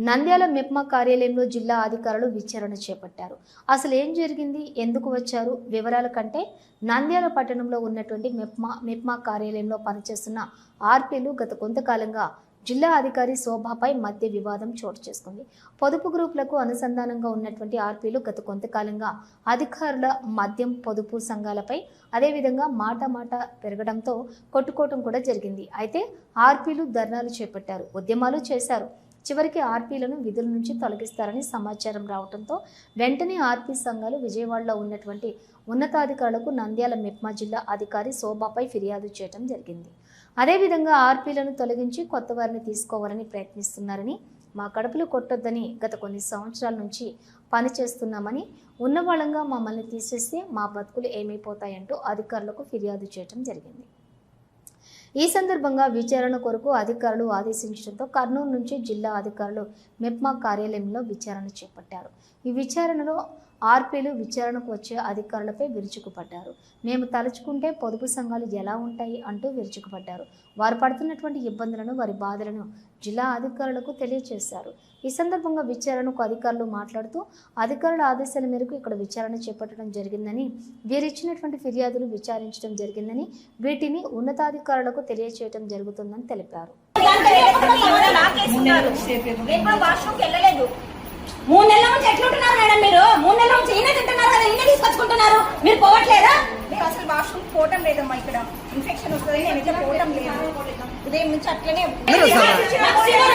నంద్యాల మెప్మా కార్యాలయంలో జిల్లా అధికారులు విచారణ చేపట్టారు. అసలు ఏం జరిగింది? ఎందుకు వచ్చారు? వివరాల కంటే నంద్యాల పట్టణంలో ఉన్నటువంటి మెప్మా మెప్మా కార్యాలయంలో పనిచేస్తున్న ఆర్పీలు గత కొంతకాలంగా జిల్లా అధికారి శోభాపై మధ్య వివాదం చోటు చేసుకుంది. పొదుపు గ్రూపులకు అనుసంధానంగా ఉన్నటువంటి ఆర్పీలు గత కొంతకాలంగా అధికారుల మద్యం పొదుపు సంఘాలపై అదేవిధంగా మాట మాట పెరగడంతో కొట్టుకోవటం కూడా జరిగింది. అయితే ఆర్పీలు ధర్నాలు చేపట్టారు ఉద్యమాలు చేశారు. చివరికి ఆర్పీలను విధుల నుంచి తొలగిస్తారని సమాచారం రావడంతో వెంటనే ఆర్పీ సంఘాలు విజయవాడలో ఉన్నటువంటి ఉన్నతాధికారులకు నంద్యాల మెప్మా జిల్లా అధికారి శోభాపై ఫిర్యాదు చేయడం జరిగింది. అదేవిధంగా ఆర్పీలను తొలగించి కొత్త వారిని తీసుకోవాలని ప్రయత్నిస్తున్నారని మా కడుపులు కొట్టొద్దని గత కొన్ని సంవత్సరాల నుంచి పనిచేస్తున్నామని ఉన్నవాళ్ళంగా మమ్మల్ని తీసేస్తే మా బతుకులు ఏమైపోతాయంటూ అధికారులకు ఫిర్యాదు చేయడం జరిగింది. ఈ సందర్భంగా విచారణ కొరకు అధికారులు ఆదేశించడంతో కర్నూలు నుంచి జిల్లా అధికారులు మెప్మా కార్యాలయంలో విచారణ చేపట్టారు. ఈ విచారణలో ఆర్పీలు విచారణకు వచ్చే అధికారులపై విరుచుకుపడ్డారు. మేము తలుచుకుంటే పొదుపు సంఘాలు ఎలా ఉంటాయి అంటూ విరుచుకుపడ్డారు. వారు పడుతున్నటువంటి ఇబ్బందులను వారి బాధలను జిల్లా అధికారులకు తెలియజేశారు ఈ సందర్భంగా విచారణకు అధికారులు మాట్లాడుతూ అధికారుల ఆదేశాల మేరకు ఇక్కడ విచారణ చేపట్టడం జరిగిందని వీరిచ్చినటువంటి ఫిర్యాదులు విచారించడం జరిగిందని వీటిని ఉన్నతాధికారులకు తెలియచేయడం జరుగుతుందని తెలిపారు. మూడు నెలల నుంచి ఎట్లుంటున్నారు మేడం మీరు మూడు నెలల నుంచి ఈయన తింటున్నారు కదా ఈయన తీసుకొచ్చుకుంటున్నారు మీరు పోవట్లేదా నేను అసలు వాష్రూమ్ పోవటం లేదమ్మా ఇక్కడ ఇన్ఫెక్షన్ వస్తుంది నేను ఇట్లా పోవటం లేదు ఉదయం నుంచి అట్లనే ఇంతమంది సివర్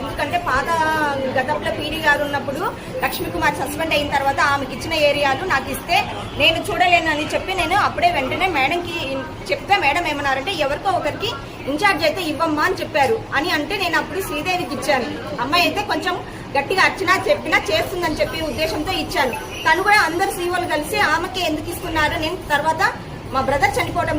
ఎందుకంటే పాత గతంలో పీడీ గారు ఉన్నప్పుడు లక్ష్మీ కుమార్ సస్పెండ్ అయిన తర్వాత ఆమెకి ఇచ్చిన ఏరియాలు నాకు ఇస్తే నేను చూడలేను అని చెప్పి నేను అప్పుడే వెంటనే మేడంకి చెప్తే మేడం ఏమన్నారంటే ఎవరికో ఒకరికి ఇన్ఛార్జ్ అయితే ఇవ్వమ్మా అని చెప్పారు. అని అంటే నేను అప్పుడు శ్రీదేవికి ఇచ్చాను. అమ్మాయి అయితే కొంచెం గట్టిగా అర్చనా చెప్పినా చేస్తుందని చెప్పి ఉద్దేశంతో ఇచ్చాను. తను కూడా అందరు సీఓలు కలిసి ఆమెకి ఎందుకు ఇస్తున్నారు నేను తర్వాత మా బ్రదర్ చనిపోవడం